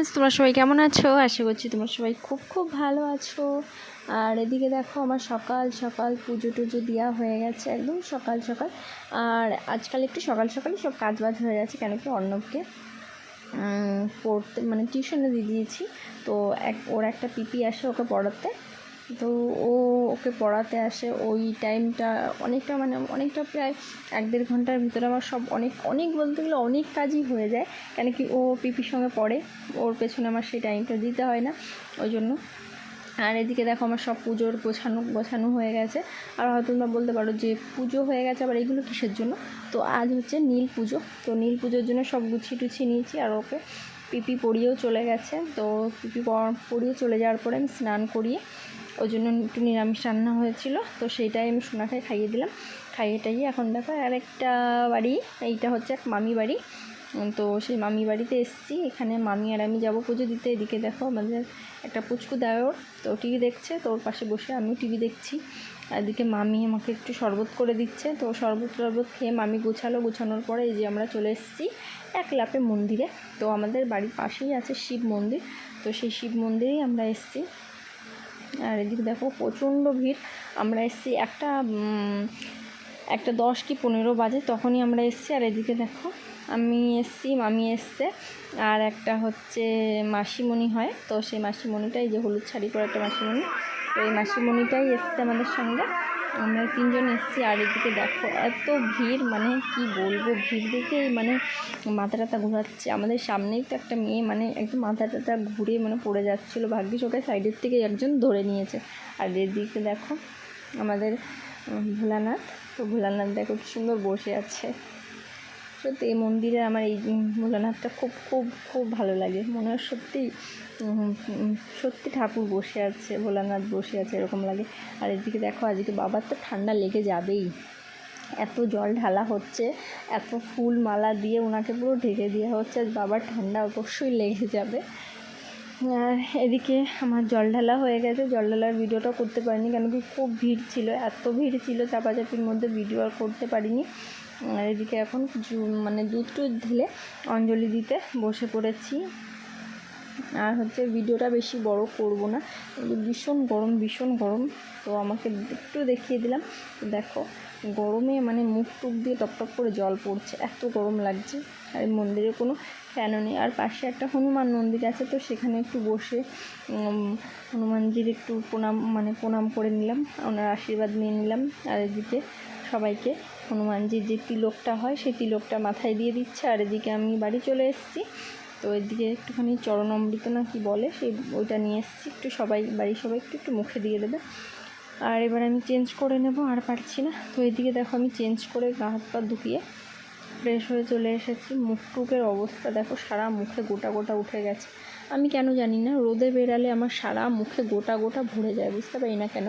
Friends তোমরা সবাই কেমন আছো? আশা করছি তোমরা সবাই খুব খুব ভালো আছো। আর এদিকে দেখো, আমার সকাল সকাল পুজো টুজো দেওয়া হয়ে গেছে একদম সকাল সকাল। আর আজকাল একটু সকাল, সকালই সব কাজ বাজ হয়ে গেছে, কেন কি অর্ণবকে পড়তে মানে টিউশনে দিয়ে দিয়েছি। তো এক ওর একটা পিপি আসে ওকে পড়াতে। তো ও ওকে পড়াতে আসে। ওই টাইমটা অনেকটা মানে অনেকটা প্রায় এক দেড় ঘণ্টার ভিতরে আমার সব অনেক অনেক বলতে গেলে অনেক কাজই হয়ে যায়। কেন কি ও পিপির সঙ্গে পড়ে। ওর পেছনে আমার সেই টাইমটা দিতে হয় না ওই জন্য। আর এদিকে দেখো আমার সব পুজোর গোছানো গোছানো হয়ে গেছে। আর হয়তো তোমরা বলতে পারো যে পুজো হয়ে গেছে, আবার এগুলো কিসের জন্য? তো আজ হচ্ছে নীল পুজো। তো নীল পুজোর জন্য সব গুছিয়ে টুছিয়ে নিয়েছি আর ওকে পিপি পরিয়েও চলে গেছে। তো পিপি পরিয়ে চলে যাওয়ার পরে আমি স্নান করিয়ে ওই জন্য একটু নিরামিষ রান্না হয়েছিল। তো সেইটাই আমি সোনাকে খাইয়ে দিলাম। খাইয়ে টাইয়ে এখন দেখো আর একটা বাড়ি, এইটা হচ্ছে এক মামি বাড়ি। তো সেই মামি বাড়িতে এসেছি। এখানে মামি আর আমি যাব পুজো দিতে। এদিকে দেখো আমাদের একটা পুচকু দেওর। তো টিভি দেখছে, তো ওর পাশে বসে আমিও টিভি দেখছি। এদিকে মামি আমাকে একটু শরবত করে দিচ্ছে। তো শরবত টরবত খেয়ে মামি গুছালো। গুছানোর পরে এই যে আমরা চলে এসেছি এক লাপে মন্দিরে। তো আমাদের বাড়ির পাশেই আছে শিব মন্দির। তো সেই শিব মন্দিরেই আমরা এসেছি। আর এদিকে দেখো প্রচণ্ড ভিড়। আমরা এসছি একটা একটা দশ কি পনেরো বাজে, তখনই আমরা এসছি। আর এদিকে দেখো, আমি এসছি, মামি এসছে। আর একটা হচ্ছে মাসিমণি হয়। তো সেই মাসিমণিটাই যে হলুদ শাড়ি পরে একটা মাসিমণি। তো এই মাসিমণিটাই এসছে আমাদের সঙ্গে। আমরা তিনজন এসেছি, আর এদিকে দেখো, এত ভিড় মানে কি বলব, ভিড় দেখেই মানে মাথা টাথা ঘোরাচ্ছে। আমাদের সামনেই তো একটা মেয়ে মানে একদম মাথা টাথা ঘুরে মানে পড়ে যাচ্ছিল। ভাগ্যিস ওকে সাইডের থেকে একজন ধরে নিয়েছে। আর এদিকে দেখো, আমাদের ভোলানাথ। তো ভোলানাথ দেখো কি সুন্দর বসে আছে। সত্যি এই মন্দিরে আমার এই ভোলানাথটা খুব খুব খুব ভালো লাগে। মনে হয় সত্যি সত্যি ঠাকুর বসে আছে, ভোলানাথ বসে আছে, এরকম লাগে। আর এদিকে দেখো, আজকে বাবার তো ঠান্ডা লেগে যাবেই। এত জল ঢালা হচ্ছে, এত ফুল মালা দিয়ে ওনাকে পুরো ঢেকে দেওয়া হচ্ছে, আজ বাবার ঠান্ডা অবশ্যই লেগে যাবে। আর এদিকে আমার জল ঢালা হয়ে গেছে। জল ঢালার ভিডিওটা করতে পারিনি কেন কি খুব ভিড় ছিল, এত ভিড় ছিল চাপাচাপির মধ্যে ভিডিও আর করতে পারিনি। আর এদিকে এখন মানে দুধ টুধ ঢেলে অঞ্জলি দিতে বসে পড়েছি। আর হচ্ছে ভিডিওটা বেশি বড় করব না। ভীষণ গরম ভীষণ গরম। তো আমাকে একটু দেখিয়ে দিলাম। দেখো, গরমে মানে মুখ টুক দিয়ে টপ টপ করে জল পড়ছে। এত গরম লাগছে। আর মন্দিরে কোনো ফ্যানও নেই। আর পাশে একটা হনুমান মন্দির আছে, তো সেখানে একটু বসে হনুমানজির একটু প্রণাম মানে প্রণাম করে নিলাম। ওনার আশীর্বাদ নিয়ে নিলাম। আর এদিকে সবাইকে হনুমানজির যে তিলকটা হয়, সেই তিলকটা মাথায় দিয়ে দিচ্ছে। আর এদিকে আমি বাড়ি চলে এসেছি। তো এদিকে একটুখানি চরণ অমৃত না কি বলে, সেই ওইটা নিয়ে এসেছি। একটু সবাই, বাড়ির সবাই একটু একটু মুখে দিয়ে দেবে। আর এবার আমি চেঞ্জ করে নেব, আর পারছি না। তো এদিকে দেখো আমি চেঞ্জ করে গা হাত পা ধুকিয়ে ফ্রেশ হয়ে চলে এসেছি। মুখ টুকের অবস্থা দেখো, সারা মুখে গোটা গোটা উঠে গেছে। আমি কেন জানি না, রোদে বেরালে আমার সারা মুখে গোটা গোটা ভরে যায়, বুঝতে পারি না কেন।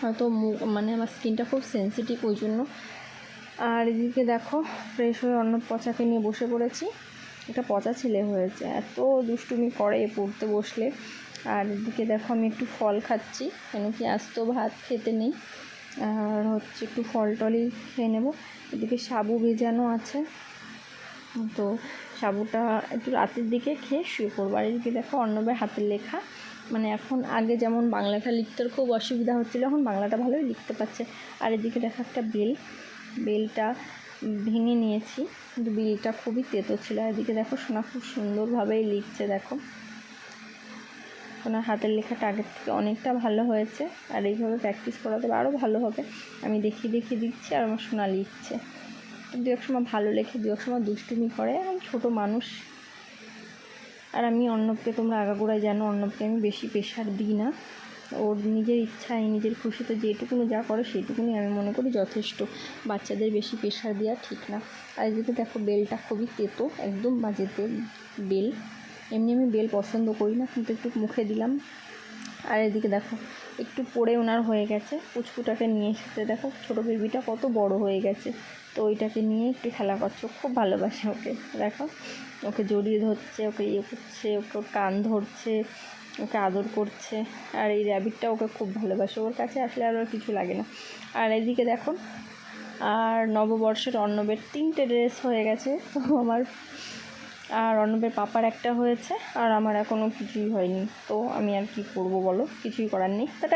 হয়তো মুখ মানে আমার স্কিনটা খুব সেন্সিটিভ ওই জন্য। আর এদিকে দেখো ফ্রেশ হয়ে অন্য পচাকে নিয়ে বসে পড়েছি। একটা পচা ছেলে হয়েছে। এত দুষ্টুমি করে পড়তে বসলে। আর এদিকে দেখো আমি একটু ফল খাচ্ছি। কেন কি আজ তো ভাত খেতে নেই। আর হচ্ছে একটু ফল টলই খেয়ে নেব। এদিকে সাবু ভেজানো আছে। তো সাবুটা একটু রাতের দিকে খেয়ে শুয়ে পড়ব। আর এদিকে দেখো অর্ণবের হাতের লেখা। মানে এখন আগে যেমন বাংলাটা লিখতে খুব অসুবিধা হচ্ছিল, এখন বাংলাটা ভালোই লিখতে পারছে। আর এদিকে দেখো একটা বেল। বেলটা ভেঙে নিয়েছি। কিন্তু বেলটা খুবই তেতো ছিল। এদিকে দেখো সোনা খুব সুন্দরভাবেই লিখছে, দেখো। ওনার হাতের লেখাটা আগের থেকে অনেকটা ভালো হয়েছে। আর এইভাবে প্র্যাকটিস করাতে আরও ভালো হবে। আমি দেখিয়ে দেখিয়ে দিচ্ছি আর আমার সোনা লিখছে। দু এক সময় ভালো লেখে, দু এক সময় দুষ্টুমি করে। আমি ছোটো মানুষ। আর আমি অর্ণবকে তোমরা আগাগোড়ায় জানো অর্ণবকে আমি বেশি প্রেশার দিই না। ওর নিজের ইচ্ছায়, নিজের খুশিতে যেটুকুনি যা করে সেইটুকুনি আমি মনে করি যথেষ্ট। বাচ্চাদের বেশি প্রেশার দেওয়া ঠিক না। আর এদিকে দেখো, বেলটা খুবই তেতো, একদম বাজে তেল বেল। এমনি আমি বেল পছন্দ করি না, কিন্তু একটু মুখে দিলাম। আর এদিকে দেখো, একটু পড়ে ওনার হয়ে গেছে, পুচকুটাকে নিয়ে এসেছে। দেখো, ছোটো বেবিটা কত বড় হয়ে গেছে। তো ওইটাকে নিয়ে একটু খেলা করছে খুব ভালোবাসে ওকে। দেখো, ওকে জড়িয়ে ধরছে, ওকে ইয়ে করছে, ওকে কান ধরছে। ওকে আদর করছে। আর এই র্যাবিটটা ওকে খুব ভালোবাসে। ওর কাছে আসলে আর কিছু লাগে না। আর এদিকে দেখো আর নববর্ষের অন্নবের তিনটে ড্রেস হয়ে গেছে। আমার, আর অন্নবের পাপার একটা হয়েছে, আর আমার এখনও কিছুই হয়নি। তো আমি আর কি করব বলো? কিছুই করার নেই। তা